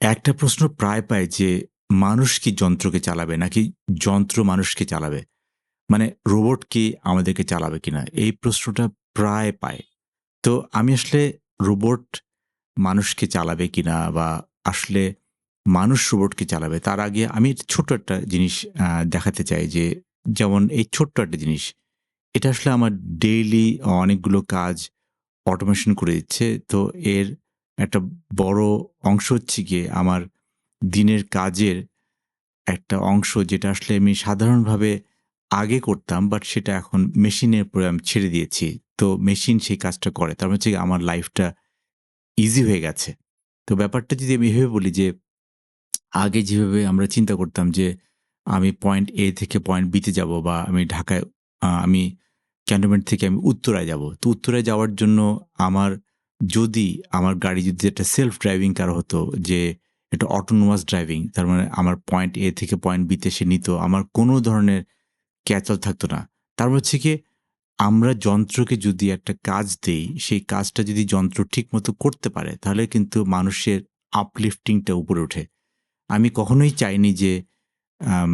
একটা প্রশ্ন প্রায় পায় যে, মানুষ কি যন্ত্রকে চালাবে নাকি যন্ত্র মানুষকে চালাবে? মানে রোবট কি আমাদেরকে চালাবে কিনা? এই প্রশ্নটা প্রায় পায় তো আমি আসলে রোবট মানুষকে চালাবে কিনা বা আসলে মানুষ রোবটকে চালাবে, তার আগে আমি ছোট্ট একটা জিনিস দেখাতে চাই যে, যেমন এই ছোট্ট একটা জিনিস, এটা আসলে আমার ডেইলি অনেকগুলো কাজ অটোমেশন করে দিচ্ছে। তো এর একটা বড় অংশ হচ্ছে গিয়ে আমার দিনের কাজের একটা অংশ যেটা আসলে আমি সাধারণভাবে আগে করতাম বাট সেটা এখন মেশিনের উপরে আমি ছেড়ে দিয়েছি। তো মেশিন সেই কাজটা করে। তার মানে হচ্ছে আমার লাইফটা ইজি হয়ে গেছে। তো ব্যাপারটা যদি আমি এভাবে বলি যে, আগে যেভাবে আমরা চিন্তা করতাম যে, আমি পয়েন্ট এ থেকে পয়েন্ট বিতে যাব বা আমি ঢাকায় আমি ক্যান্টনমেন্ট থেকে আমি উত্তরায় যাব। তো উত্তরায় যাওয়ার জন্য আমার যদি আমার গাড়ি যদি একটা সেলফ ড্রাইভিং কার হতো, যে এটা অটোনোমাস ড্রাইভিং তার মানে আমার পয়েন্ট এ থেকে পয়েন্ট বিতে সে নিত, আমার কোনো ধরনের ক্যাচল থাকতো না। তার মানে হচ্ছে কি, আমরা যন্ত্রকে যদি একটা কাজ দেই, সেই কাজটা যদি যন্ত্র ঠিক মতো করতে পারে, তাহলে কিন্তু মানুষের আপলিফটিংটা উপরে ওঠে। আমি কখনোই চাইনি যে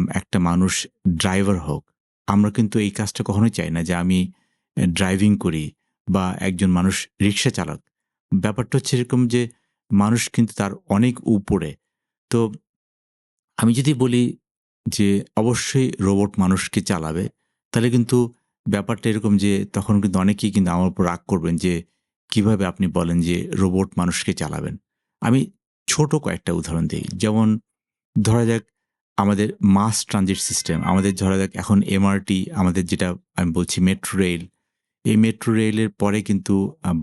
একটা মানুষ ড্রাইভার হোক। আমরা কিন্তু এই কাজটা কখনোই চাই না যে আমি ড্রাইভিং করি বা একজন মানুষ রিক্সা চালক। ব্যাপারটা হচ্ছে এরকম যে মানুষ কিন্তু তার অনেক উপরে। তো আমি যদি বলি যে অবশ্যই রোবট মানুষকে চালাবে, তাহলে কিন্তু ব্যাপারটা এরকম যে তখন কিন্তু অনেকেই কিন্তু আমার উপর রাগ করবেন যে কীভাবে আপনি বলেন যে রোবট মানুষকে চালাবেন। আমি ছোট কয়েকটা উদাহরণ দিই। যেমন ধরা যাক আমাদের মাস ট্রানজিট সিস্টেম, আমাদের ধরা যাক এখন এমআরটি, আমাদের যেটা আমি বলছি মেট্রো রেল এই মেট্রো রেলের পরে কিন্তু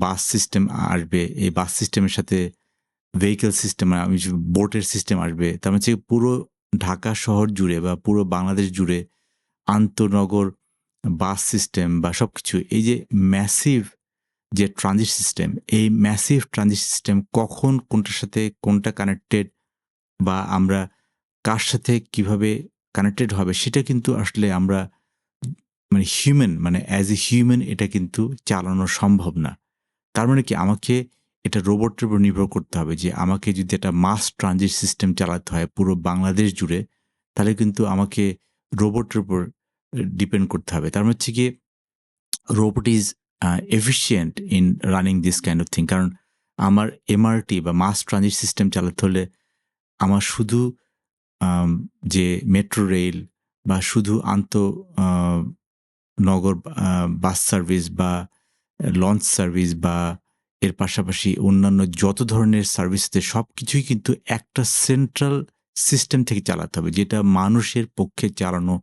বাস সিস্টেম আসবে। এই বাস সিস্টেমের সাথে ভেহিকেল সিস্টেম বোটের সিস্টেম আসবে, তার মানে হচ্ছে পুরো ঢাকা শহর জুড়ে বা পুরো বাংলাদেশ জুড়ে আন্তনগর বাস সিস্টেম বা সব কিছু এই যে ম্যাসিভ যে ট্রানজিট সিস্টেম এই ম্যাসিভ ট্রানজিট সিস্টেম কখন কোনটার সাথে কোনটা কানেক্টেড বা আমরা কার সাথে কীভাবে কানেক্টেড হবে, সেটা কিন্তু আসলে আমরা মানে হিউম্যান মানে অ্যাজ এ হিউম্যান এটা কিন্তু চালানো সম্ভব না। তার মানে কি? আমাকে এটা রোবটের উপর নির্ভর করতে হবে যে আমাকে যদি একটা মাস ট্রানজিট সিস্টেম চালাতে হয় পুরো বাংলাদেশ জুড়ে তাহলে কিন্তু আমাকে রোবটের উপর ডিপেন্ড করতে হবে। তার মানে হচ্ছে কি robot is efficient in running this kind of thing কারণ আমার এমআরটি বা মাস ট্রানজিট সিস্টেম চালাতে হলে আমার শুধু যে মেট্রো রেল বা শুধু আন্ত আহ, নগর বাস সার্ভিস বা লঞ্চ সার্ভিস বা এর পাশাপাশি অন্যান্য যত ধরনের সার্ভিসতে সব কিছুই কিন্তু একটা সেন্ট্রাল সিস্টেম থেকে চালাতে হবে, যেটা মানুষের পক্ষে চালানো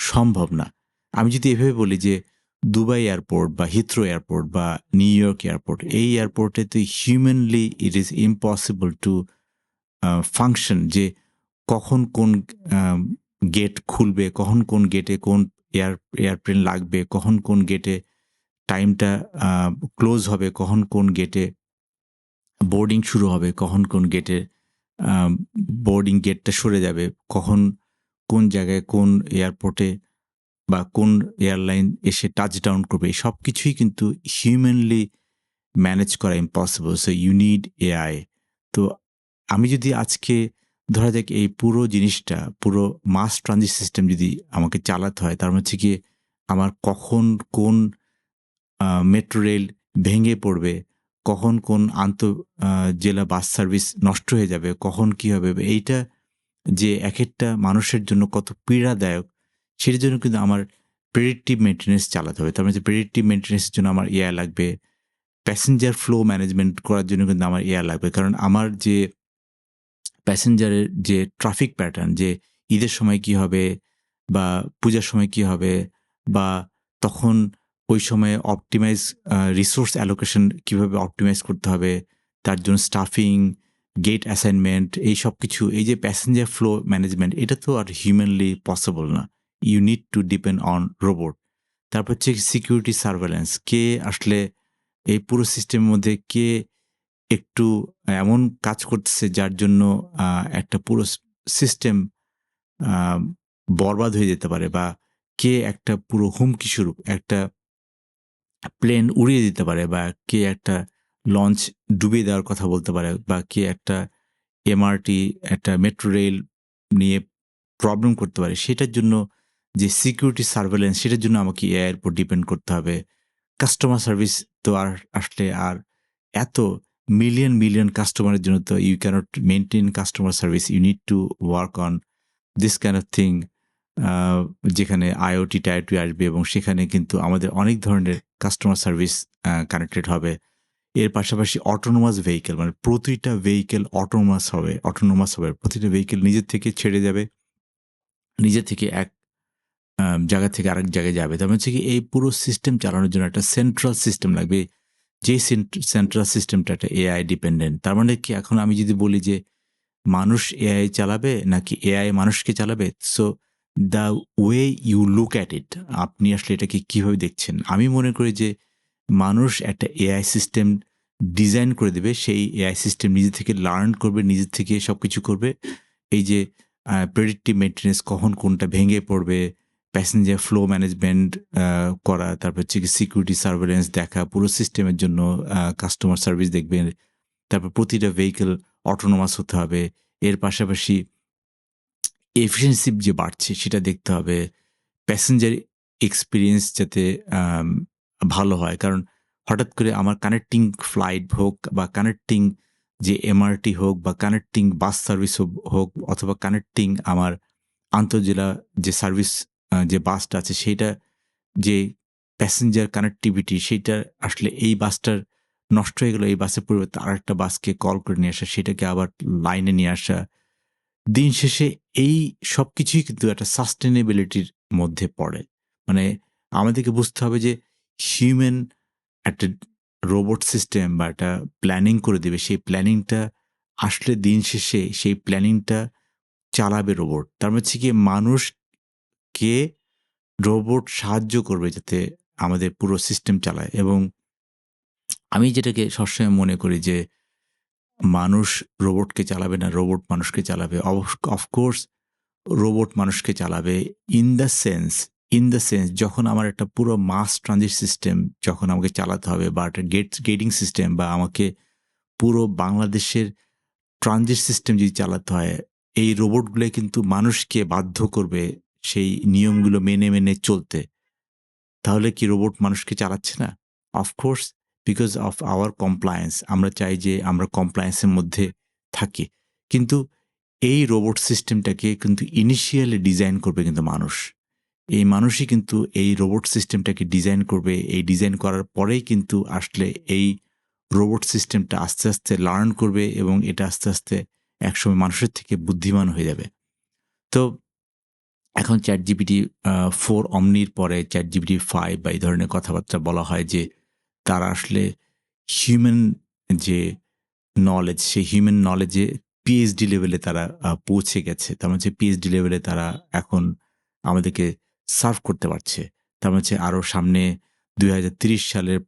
সম্ভব না। আমি যদি এভাবে বলি যে দুবাই এয়ারপোর্ট বা হিথ্রো এয়ারপোর্ট বা নিউ ইয়র্ক এয়ারপোর্ট, এই এয়ারপোর্টে তো humanly it is impossible to function যে কখন কোন গেট খুলবে, কখন কোন গেটে কোন এয়ার এয়ারপ্লেন লাগবে, কখন কোন গেটে টাইমটা ক্লোজ হবে, কখন কোন গেটে বোর্ডিং শুরু হবে, কখন কোন গেটে বোর্ডিং গেটটা সরে যাবে, কখন কোন জায়গায় কোন এয়ারপোর্টে বা কোন এয়ারলাইন এসে টাচ ডাউন করবে সব কিছুই কিন্তু হিউম্যানলি ম্যানেজ করা impossible so you need AI তো আমি যদি আজকে ধরা যাক এই পুরো জিনিসটা, পুরো মাস ট্রানজিট সিস্টেম যদি আমাকে চালাতে হয়, তার হচ্ছে কি আমার কখন কোন মেট্রো রেল ভেঙে পড়বে, কখন কোন আন্ত জেলা বাস সার্ভিস নষ্ট হয়ে যাবে, কখন কি হবে, এইটা যে এক একটা মানুষের জন্য কত পীড়াদায়ক, সেটার জন্য কিন্তু আমার প্রেডিক্টিভ মেনটেন্যান্স চালাতে হবে। তার মানে প্রেডিক্টিভ মেনটেন্যান্সের জন্য আমার এয়ার লাগবে প্যাসেঞ্জার ফ্লো ম্যানেজমেন্ট করার জন্য কিন্তু আমার এয়ার লাগবে। কারণ আমার যে প্যাসেঞ্জারের যে ট্রাফিক প্যাটার্ন, যে ঈদের সময় কি হবে বা পূজার সময় কি হবে বা তখন ওই সময়ে অপটিমাইজ রিসোর্স অ্যালোকেশন কীভাবে অপটিমাইজ করতে হবে, তার জন্য স্টাফিং গেট অ্যাসাইনমেন্ট এই সব কিছু, এই যে প্যাসেঞ্জার ফ্লো ম্যানেজমেন্ট এটা তো আর হিউম্যানলি পসিবল না। You need to depend on robot তারপর হচ্ছে সিকিউরিটি সার্ভেলেন্স কে আসলে এই পুরো সিস্টেমের মধ্যে কে একটু এমন কাজ করতেছে যার জন্য একটা পুরো সিস্টেম বরবাদ হয়ে যেতে পারে বা কে একটা পুরো হুমকি স্বরূপ, একটা প্লেন উড়িয়ে দিতে পারে বা কে একটা লঞ্চ ডুবিয়ে দেওয়ার কথা বলতে পারে বা কে একটা এমআরটি একটা মেট্রো রেল নিয়ে প্রবলেম করতে পারে। সেটার জন্য যে সিকিউরিটি সার্ভেলেন্স সেটার জন্য আমাকে এআই এর উপর ডিপেন্ড করতে হবে। কাস্টমার সার্ভিস তো আর আসলে আর এত মিলিয়ন মিলিয়ন কাস্টমারের জন্য তো you can't maintain customer service you need to work on this kind of thing যেখানে আইওটি টাইটি আসবে এবং সেখানে কিন্তু আমাদের অনেক ধরনের কাস্টমার সার্ভিস কানেক্টেড হবে। এর পাশাপাশি অটোনোমাস ভেহিকেল মানে প্রতিটা ভেহিকেল অটোনোমাস হবে অটোনোমাস হবে। প্রতিটা ভেহিকেল নিজের থেকে ছেড়ে যাবে, নিজে থেকে এক জায়গা থেকে আরেক জায়গায় যাবে। তার মানে হচ্ছে কি এই পুরো সিস্টেম চালানোর জন্য একটা সেন্ট্রাল সিস্টেম লাগবে। যে সেন্ট্রাল সিস্টেমটা একটা এআই ডিপেন্ডেন্ট তার মানে কি এখন আমি যদি বলি যে মানুষ এআই চালাবে নাকি এআই মানুষকে চালাবে? So the way you look at it আপনি আসলে এটাকে কীভাবে দেখছেন? আমি মনে করি যে মানুষ একটা এআই সিস্টেম ডিজাইন করে দেবে, সেই এআই সিস্টেম নিজে থেকে লার্ন করবে, নিজে থেকে সব কিছু করবে। এই যে প্রেডিক্টিভ মেনটেন্যান্স কখন কোনটা ভেঙে পড়বে প্যাসেঞ্জার ফ্লো ম্যানেজমেন্ট করা, তারপর হচ্ছে সিকিউরিটি সার্ভেলেন্স দেখা, পুরো সিস্টেমের জন্য কাস্টমার সার্ভিস দেখবেন, তারপর প্রতিটা ভেহিকেল অটোনোমাস হতে হবে, এর পাশাপাশি এফিসিয়েন্সি যে বাড়ছে সেটা দেখতে হবে প্যাসেঞ্জার এক্সপিরিয়েন্স যাতে ভালো হয়, কারণ হঠাৎ করে আমার কানেক্টিং ফ্লাইট হোক বা কানেক্টিং যে এমআরটি হোক বা কানেক্টিং বাস সার্ভিস হোক, অথবা কানেক্টিং আমার আন্তর্জেলা যে সার্ভিস যে বাসটা আছে, সেইটা যে প্যাসেঞ্জার কানেক্টিভিটি সেইটা আসলে এই বাসটার নষ্ট হয়ে গেল, এই বাসের পরিবর্তে আরেকটা বাসকে কল করে নিয়ে আসা, সেটাকে আবার লাইনে নিয়ে আসা। দিন শেষে এই সব কিছুই কিন্তু একটা সাস্টেনেবিলিটির মধ্যে পড়ে। মানে আমাদেরকে বুঝতে হবে যে হিউম্যান একটা রোবট সিস্টেম বা একটা প্ল্যানিং করে দেবে, সেই প্ল্যানিংটা আসলে দিন শেষে সেই প্ল্যানিংটা চালাবে রোবট তার মানে হচ্ছে কি মানুষকে রোবট সাহায্য করবে যাতে আমাদের পুরো সিস্টেম চালায়? এবং আমি যেটাকে সবসময় মনে করি যে, মানুষ রোবটকে চালাবে না, রোবট মানুষকে চালাবে। অফকোর্স রোবট মানুষকে চালাবে in the sense, in the sense যখন আমার একটা পুরো মাস ট্রানজিট সিস্টেম যখন আমাকে চালাতে হবে বা একটা গেট, গেটিং সিস্টেম বা আমাকে পুরো বাংলাদেশের ট্রানজিট সিস্টেম যদি চালাতে হয়, এই রোবটগুলো কিন্তু মানুষকে বাধ্য করবে সেই নিয়মগুলো মেনে মেনে চলতে, তাহলে কি রোবট মানুষকে চালাচ্ছে না? Of course because of our compliance আমরা চাই যে আমরা কমপ্লায়েন্সের মধ্যে থাকি। কিন্তু এই রোবট সিস্টেমটাকে কিন্তু ইনিশিয়ালি ডিজাইন করবে কিন্তু মানুষ। এই মানুষই কিন্তু এই রোবট সিস্টেমটাকে ডিজাইন করবে। এই ডিজাইন করার পরেই কিন্তু আসলে এই রোবট সিস্টেমটা আস্তে আস্তে লার্ন করবে এবং এটা আস্তে আস্তে একসময় মানুষের থেকে বুদ্ধিমান হয়ে যাবে। তো এখন চ্যাট জিপিটি ফোর অমনির পরে চ্যাট জিপিটি ফাইভ বা এই ধরনের কথাবার্তা বলা হয় যে তারা আসলে হিউম্যান যে নলেজ সেই হিউম্যান নলেজে পিএইচডি লেভেলে তারা পৌঁছে গেছে। তার মানে হচ্ছে পিএইচডি লেভেলে তারা এখন আমাদেরকে সার্ভ করতে পারছে। তার মানে হচ্ছে আরও সামনে দুই সালের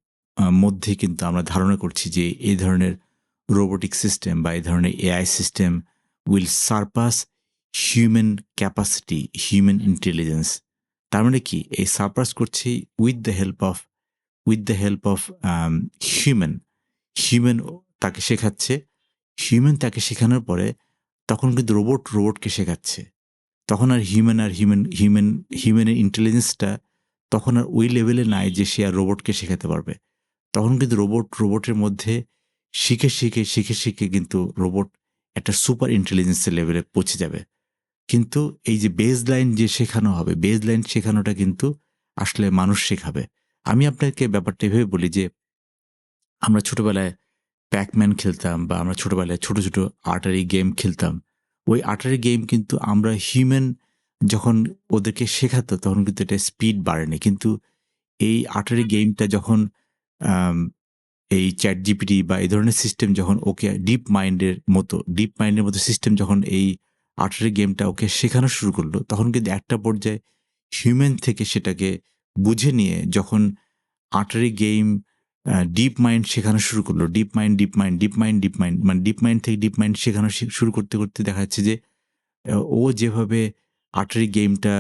মধ্যে কিন্তু আমরা ধারণা করছি যে এই ধরনের রোবোটিক সিস্টেম বা এই ধরনের AI system will surpass human capacity human intelligence তার মানে কি? এই সারপাস করছে with the help of with the help of human human তাকে শেখাচ্ছে। হিউম্যান তাকে শেখানোর পরে তখন কিন্তু রোবট রোবটকে শেখাচ্ছে। তখন আর হিউম্যান আর হিউম্যান হিউম্যান হিউম্যানের ইন্টেলিজেন্সটা তখন আর ওই লেভেলে নাই যে সে আর রোবটকে শেখাতে পারবে। তখন কিন্তু রোবট রোবটের মধ্যে শিখে শিখে শিখে শিখে কিন্তু রোবট একটা সুপার ইন্টেলিজেন্সের লেভেলে পৌঁছে যাবে। কিন্তু এই যে বেজ লাইন যে শেখানো হবে বেজ লাইন শেখানোটা কিন্তু আসলে মানুষ শেখাবে। আমি আপনাকে ব্যাপারটা এভাবে বলি যে, আমরা ছোটোবেলায় প্যাকম্যান খেলতাম বা আমরা ছোটোবেলায় ছোট ছোট আর্টারি গেম খেলতাম। ওই আর্টারি গেম কিন্তু আমরা হিউম্যান যখন ওদেরকে শেখাতো তখন কিন্তু এটা স্পিড বাড়েনি। কিন্তু এই আর্টারি গেমটা যখন এই চ্যাট জিপিটি বা এই ধরনের সিস্টেম যখন ওকে ডিপ মাইন্ডের মতো ডিপ মাইন্ডের মতো সিস্টেম যখন এই আর্টারি গেমটা ওকে শেখানো শুরু করল, তখন কিন্তু একটা পর্যায়ে হিউম্যান থেকে সেটাকে বুঝে নিয়ে যখন আর্টারি গেম ডিপ মাইন্ড শেখানো শুরু করল deep mind deep mind deep mind deep mind মানে ডিপ মাইন্ড থেকে ডিপ মাইন্ড শেখানো শুরু করতে করতে দেখা যাচ্ছে যে ও যেভাবে আর্টারি গেমটা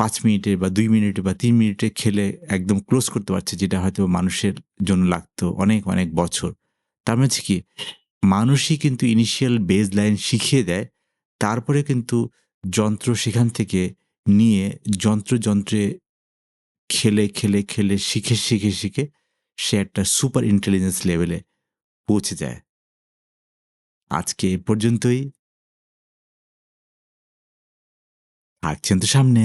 পাঁচ মিনিটে বা দুই মিনিটে বা তিন মিনিটে খেলে একদম ক্লোজ করতে পারছে, যেটা হয়তো মানুষের জন্য লাগতো অনেক অনেক বছর। তার মানে কি? মানুষই কিন্তু ইনিশিয়াল বেজ লাইন শিখিয়ে দেয় তারপরে কিন্তু যন্ত্র সেখান থেকে নিয়ে যন্ত্র যন্ত্রে খেলে খেলে খেলে, শিখে শিখে শিখে সে একটা সুপার ইন্টেলিজেন্স লেভেলে পৌঁছে যায়। আজকে এ পর্যন্তই। থাকছেন তো সামনে।